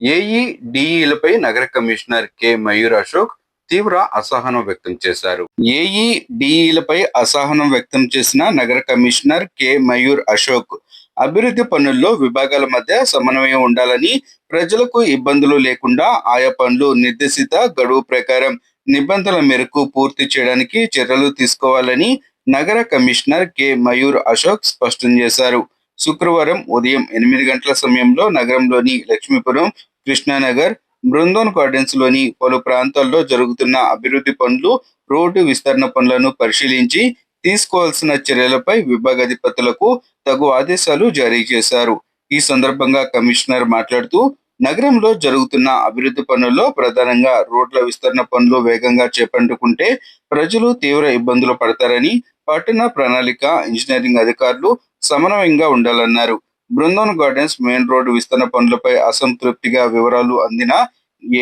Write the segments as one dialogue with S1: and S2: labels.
S1: AE డిఈలపై నగర commissioner K. Mayur Ashok తీవ్ర అసహనం వ్యక్తం చేశారు. ఏఈ డిఈలపై అసహనం వ్యక్తం చేసిన నగర కమిషనర్ కె. మయూర్ అశోక్ అభివృద్ధి పనుల్లో విభాగాల మధ్య సమన్వయం ఉండాలని ప్రజలకు ఇబ్బందులు లేకుండా ఆయా పనులు నిర్దేశిత గడువు ప్రకారం నిబంధనల మేరకు పూర్తి చేయడానికి చర్యలు తీసుకోవాలని నగర కమిషనర్ కె. మయూర్ అశోక్ స్పష్టం చేశారు. శుక్రవారం ఉదయం ఎనిమిది గంటల సమయంలో నగరంలోని లక్ష్మీపురం కృష్ణానగర్ బృందోన్ గార్డెన్స్లోని పలు ప్రాంతాల్లో జరుగుతున్న అభివృద్ధి పనులు రోడ్డు విస్తరణ పనులను పరిశీలించి తీసుకోవాల్సిన చర్యలపై విభాగాధిపతులకు తగు ఆదేశాలు జారీ చేశారు. ఈ సందర్భంగా కమిషనర్ మాట్లాడుతూ నగరంలో జరుగుతున్న అభివృద్ధి పనుల్లో ప్రధానంగా రోడ్ల విస్తరణ పనులు వేగంగా చేపట్టుకుంటే ప్రజలు తీవ్ర ఇబ్బందులు పడతారని పట్టణ ప్రణాళిక ఇంజనీరింగ్ అధికారులు సమన్వయంగా ఉండాలన్నారు. బృందావన్ గార్డెన్స్ మెయిన్ రోడ్డు విస్తరణ పనులపై అసంతృప్తిగా వివరాలు అందిన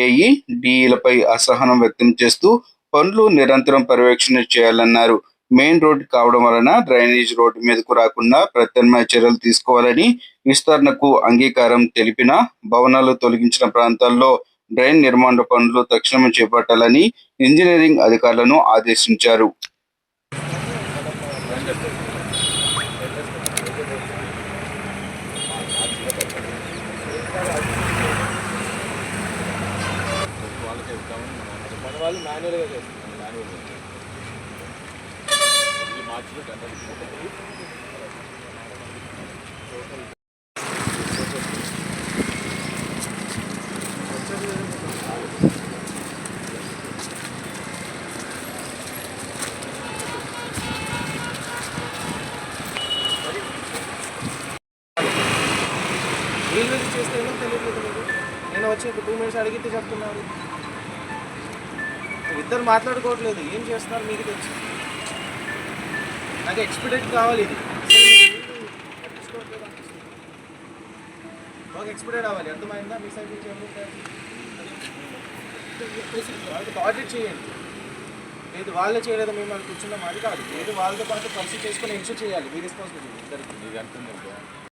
S1: ఏఈ డిఈలపై అసహనం వ్యక్తం చేస్తూ పనులు నిరంతరం పర్యవేక్షణ చేయాలన్నారు. మెయిన్ రోడ్ కావడం వలన డ్రైనేజ్ రోడ్డు మీదకు రాకుండా ప్రత్యామ్నాయ చర్యలు తీసుకోవాలని విస్తరణకు అంగీకారం తెలిపిన భవనాలు తొలగించిన ప్రాంతాల్లో డ్రైన్ నిర్మాణ పనులు తక్షణమే చేపట్టాలని ఇంజనీరింగ్ అధికారులను ఆదేశించారు.
S2: వాళ్ళు మాన్యువల్గా చేస్తున్నారు మాన్యువల్గా టెండర్ వీళ్ళు చేస్తే ఏమో తెలియట్లేదు మీకు. నేను వచ్చి ఒక టూ మినిట్స్ అడిగితే చెప్తున్నారు. ఇద్దరు మాట్లాడుకోవట్లేదు. ఏం చేస్తున్నారు మీకు తెలుసు? నాకు ఎక్స్పీరియన్స్ కావాలి ఇది. బాగా ఎక్స్పీరియడ్ అవ్వాలి. అర్థమైందా? మీ సైడ్ నుంచి ఏముంటాయి వాళ్ళకి ఆడిట్ చేయండి. లేదు వాళ్ళే చేయలేదు మేము వాళ్ళు కూర్చున్నాం. అది కాదు. లేదు వాళ్ళతో పాటు కలిసి చేసుకుని ఇన్షూర్ చేయాలి. మీ రెస్పాన్సిబిలిటీ ఇద్దరికి.